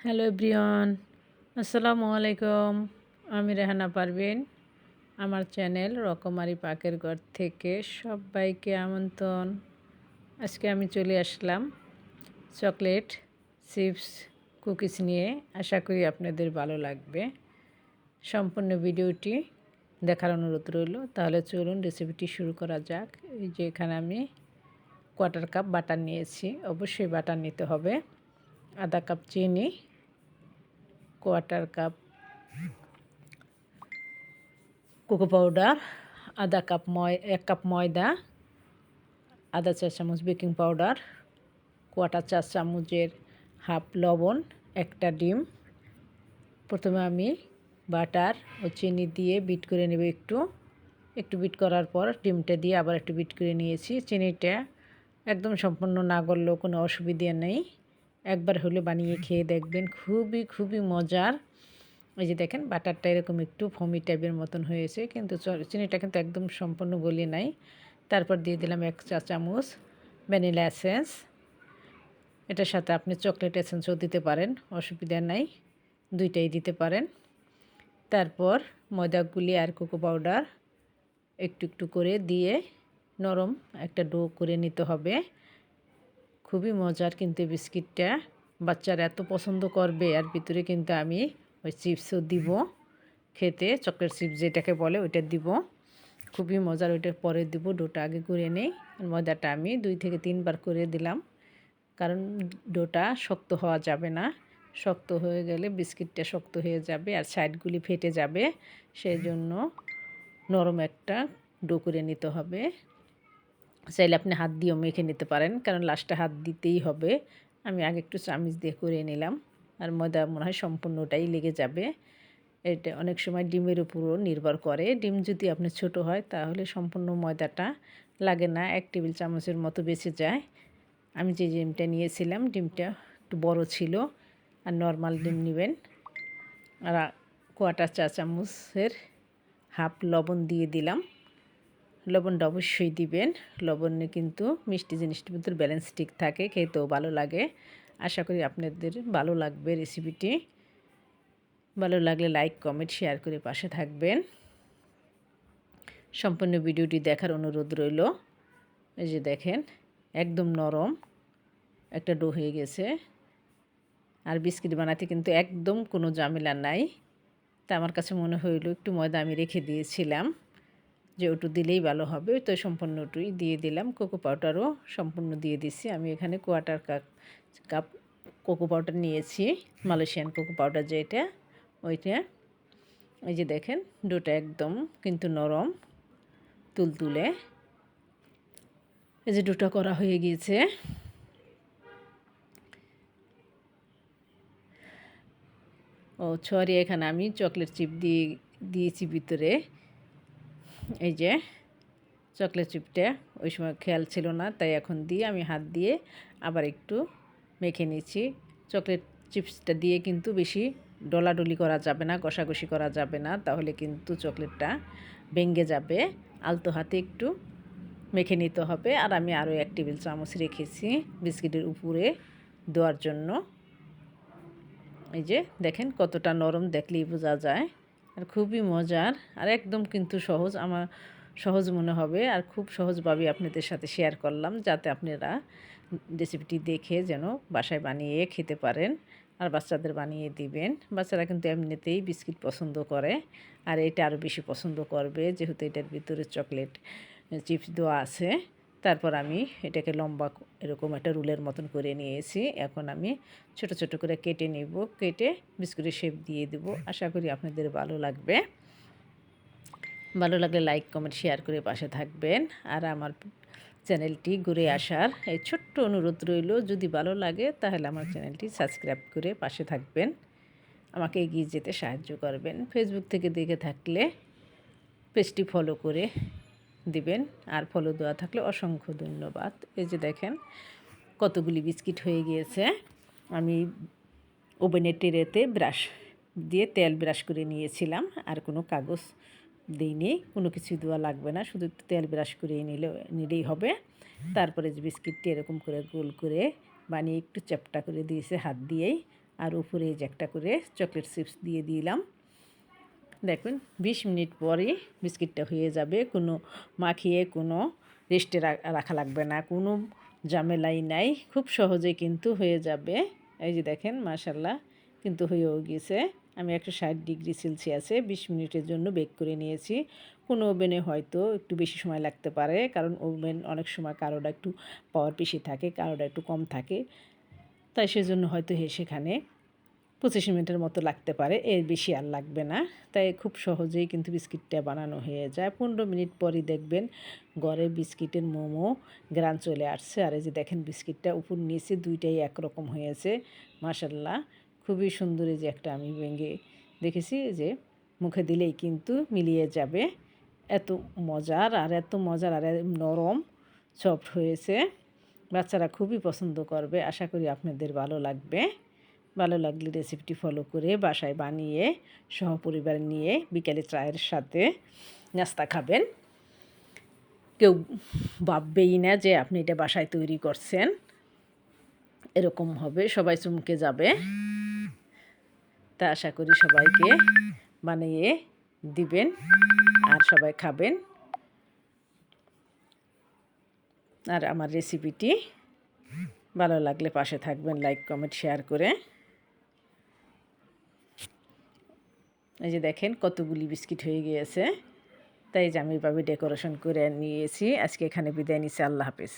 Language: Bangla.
হ্যালো এভরিওয়ান, আসসালামু আলাইকুম। আমি রেহানা পারভিন, আমার চ্যানেল রকমারি পাকের ঘর থেকে সবাইকে আমন্ত্রণ। আজকে আমি চলে আসলাম চকলেট চিপস কুকিজ নিয়ে। আশা করি আপনাদের ভালো লাগবে। সম্পূর্ণ ভিডিওটি দেখার অনুরোধ রইল। তাহলে চলুন রেসিপিটি শুরু করা যাক। এই যে এখানে আমি কোয়ার্টার কাপ বাটার নিয়েছি। অবশ্যই বাটার নিতে হবে। আধা কাপ চিনি, কোয়ার্টার কাপ কোকো পাউডার, আধা কাপ ময়, এক কাপ ময়দা, আধা চা চামচ বেকিং পাউডার, কোয়ার্টার চা চামচের হাফ লবণ, একটা ডিম। প্রথমে আমি বাটার ও চিনি দিয়ে বিট করে নেব একটু। একটু বিট করার পর ডিমটা দিয়ে আবার একটু বিট করে নিয়েছি। চিনিটা একদম সম্পূর্ণ না করলেও কোনো অসুবিধা নেই। একবার হলে বানিয়ে খেয়ে দেখবেন। খুবই খুবই মজার। এই যে দেখেন, বাটারটা এরকম একটু ফমি টাইপের মতন হয়েছে, কিন্তু চিনিটা কিন্তু একদম সম্পূর্ণ গলিয়ে নাই। তারপর দিয়ে দিলাম এক চা চামচ ভ্যানিলা এসেন্স। এটার সাথে আপনি চকলেট এসেন্সও দিতে পারেন, অসুবিধা নাই। দুইটাই দিতে পারেন। তারপর ময়দাগুলি আর কোকো পাউডার একটু একটু করে দিয়ে নরম একটা ডো করে নিতে হবে। খুবই মজার কিন্তু বিস্কিটটা। বাচ্চারা এত পছন্দ করবে, আর ভিতরে কিন্তু আমি ওই চিপসও দিব। খেতে, চকলেট চিপস যেটাকে বলে ওইটা দিব। খুবই মজার, ওইটার পরে দিব, ডোটা আগে করে নেই। ময়দাটা আমি দুই থেকে তিনবার করে দিলাম। কারণ ডোটা শক্ত হওয়া যাবে না। শক্ত হয়ে গেলে বিস্কিটটা শক্ত হয়ে যাবে আর সাইডগুলি ফেটে যাবে। সেই জন্য নরম একটা ডো করে নিতে হবে। চাইলে আপনি হাত দিয়েও মেখে নিতে পারেন, কারণ লাস্টে হাত দিতেই হবে। আমি আগে একটু চামিচ দিয়ে করে নিলাম, আর ময়দা মনে হয় সম্পূর্ণটাই লেগে যাবে। এটা অনেক সময় ডিমের উপরও নির্ভর করে। ডিম যদি আপনি ছোট হয়, তাহলে সম্পূর্ণ ময়দাটা লাগে না, এক টেবিল চামচের মতো বেঁচে যায়। আমি যে ডিমটা নিয়েছিলাম, ডিমটা একটু বড় ছিল, আর নর্মাল ডিম নেবেন। আর কোয়াটার চা চামচের হাফ লবণ দিয়ে দিলাম। লবণটা অবশ্যই দিবেন। লবণে কিন্তু মিষ্টি জিনিসটির ভিতর ব্যালেন্স ঠিক থাকে, খেতেও ভালো লাগে। আশা করি আপনাদের ভালো লাগবে রেসিপিটি ভালো লাগলে লাইক কমেন্ট শেয়ার করে পাশে থাকবেন। সম্পূর্ণ ভিডিওটি দেখার অনুরোধ রইল। এই যে দেখেন, একদম নরম একটা ডো হয়ে গেছে। আর বিস্কিট বানাতে কিন্তু একদম কোনো ঝামেলা নাই। তা আমার কাছে মনে হইল একটু ময়দা আমি রেখে দিয়েছিলাম। যে ওটু দিলেই ভালো হবে তো সম্পূর্ণ ওটুই দিয়ে দিলাম। কোকো পাউডারও সম্পূর্ণ দিয়ে দিছি। আমি এখানে quarter cup cup cocoa powder নিয়েছি, মালয়েশিয়ান কোকো পাউডার যেটা, ওইটা। এই যে দেখেন, ডোটা একদম কিন্তু নরম, তুলতুলে। এই যে ডোটা করা হয়ে গিয়েছে। ও সরি, এখানে আমি চকলেট চিপ দিয়ে দিয়েছি ভিতরে। এই যে চকলেট চিপটা ওই সময় খেয়াল ছিল না, তাই এখন দিয়ে আমি হাত দিয়ে আবার একটু মেখে নিচ্ছি। চকলেট চিপসটা দিয়ে কিন্তু বেশি ডলাডলি করা যাবে না, কষাকষি করা যাবে না, তাহলে কিন্তু চকলেটটা ভেঙে যাবে। আলতো হাতে একটু মেখে নিতে হবে। আর আমি আরও এক টেবিল চামচ রেখেছি বিস্কিটের উপরে দেওয়ার জন্য। এই যে দেখেন কতটা নরম দেখলেই বোঝা যায়। আর খুবই মজার আর একদম কিন্তু সহজ, আমার সহজ মনে হবে। আর খুব সহজভাবে আপনাদের সাথে শেয়ার করলাম যাতে আপনারা রেসিপিটি দেখে যেন বাসায় বানিয়ে খেতে পারেন আর বাচ্চাদের বানিয়ে দিবেন। বাচ্চারা কিন্তু এমনিতেই বিস্কিট পছন্দ করে আর এটা আরও বেশি পছন্দ করবে, যেহেতু এটার ভিতরে চকলেট চিপস দেওয়া আছে। তারপর আমি এটাকে লম্বা এরকম একটা রুলের মতন করে নিয়েছি। এখন আমি ছোট ছোট করে কেটে নেব। কেটে বিস্কুটের শেপ দিয়ে দেব। আশা করি আপনাদের ভালো লাগবে। ভালো লাগলে লাইক কমেন্ট শেয়ার করে পাশে থাকবেন। আর আমার চ্যানেলটি ঘুরে আসার এই ছোট্ট অনুরোধ রইল, যদি ভালো লাগে তাহলে আমার চ্যানেলটি সাবস্ক্রাইব করে পাশে থাকবেন। আমাকে এগিয়ে যেতে সাহায্য করবেন। ফেসবুক থেকে দেখে থাকলে পেজটি ফলো করে দিবেন। আর ফলো দেওয়া থাকলে অসংখ্য ধন্যবাদ। এই যে দেখেন, কতগুলি বিস্কিট হয়ে গিয়েছে। আমি ওভেনের টেরেতে ব্রাশ দিয়ে তেল ব্রাশ করে নিয়েছিলাম। আর কোনো কাগজ দিইনি, কোনো কিছু দেওয়া লাগবে না। শুধু তেল ব্রাশ করে নিলে, নিলেই হবে। তারপরে যে বিস্কিটটি এরকম করে গোল করে বানিয়ে একটু চ্যাপটা করে দিয়েছে হাত দিয়েই। আর উপরে যে একটা করে চকলেট চিপস দিয়ে দিলাম। দেখুন, বিশ মিনিট পরই বিস্কিটটা হয়ে যাবে। কোনো মাখিয়ে, কোনো রেস্টে রাখা লাগবে না। কোনো ঝামেলাই নাই। খুব সহজে কিন্তু হয়ে যাবে। এই যে দেখেন মাশাল্লাহ কিন্তু হয়েও গিয়েছে আমি একশো ষাট ডিগ্রি সেলসিয়াসে বিশ মিনিটের জন্য বেক করে নিয়েছি। কোনো ওভেনে হয়তো একটু বেশি সময় লাগতে পারে, কারণ ওভেন অনেক সময় কারোটা একটু পাওয়ার বেশি থাকে, কারোটা একটু কম থাকে। তাই সেজন্য হয়তো সেখানে পঁচিশ মিনিটের মতো লাগতে পারে, এর বেশি আর লাগবে না। তাই খুব সহজেই কিন্তু বিস্কিটটা বানানো হয়ে যায়। পনেরো মিনিট পরই দেখবেন ঘরে বিস্কিটের মোমো গ্রান চলে আসছে। আর এই যে দেখেন বিস্কিটটা উপর নিচে দুইটাই একরকম হয়েছে মাসাল্লাহ খুবই সুন্দর যে একটা আমি ভেঙে দেখেছি যে মুখে দিলেই কিন্তু মিলিয়ে যাবে। এত মজার আর এত মজার আর নরম সফট হয়েছে। বাচ্চারা খুবই পছন্দ করবে। আশা করি আপনাদের ভালো লাগবে। ভালো লাগলে রেসিপিটি ফলো করে বাসায় বানিয়ে সহপরিবার নিয়ে বিকেলে চায়ের সাথে নাস্তা খাবেন। কেউ ভাববেই না যে আপনি এটা বাসায় তৈরি করছেন। এরকম হবে, সবাই চমকে যাবে। তা আশা করি সবাইকে বানিয়ে দিবেন আর সবাই খাবেন। আর আমার রেসিপিটি ভালো লাগলে পাশে থাকবেন লাইক কমেন্ট শেয়ার করে। এই যে দেখেন কতগুলি বিস্কিট হয়ে গিয়েছে। তাই যে আমি এভাবে ডেকোরেশন করে নিয়েছি। আজকে এখানে বিদায় নিচ্ছি। আল্লাহ হাফিজ।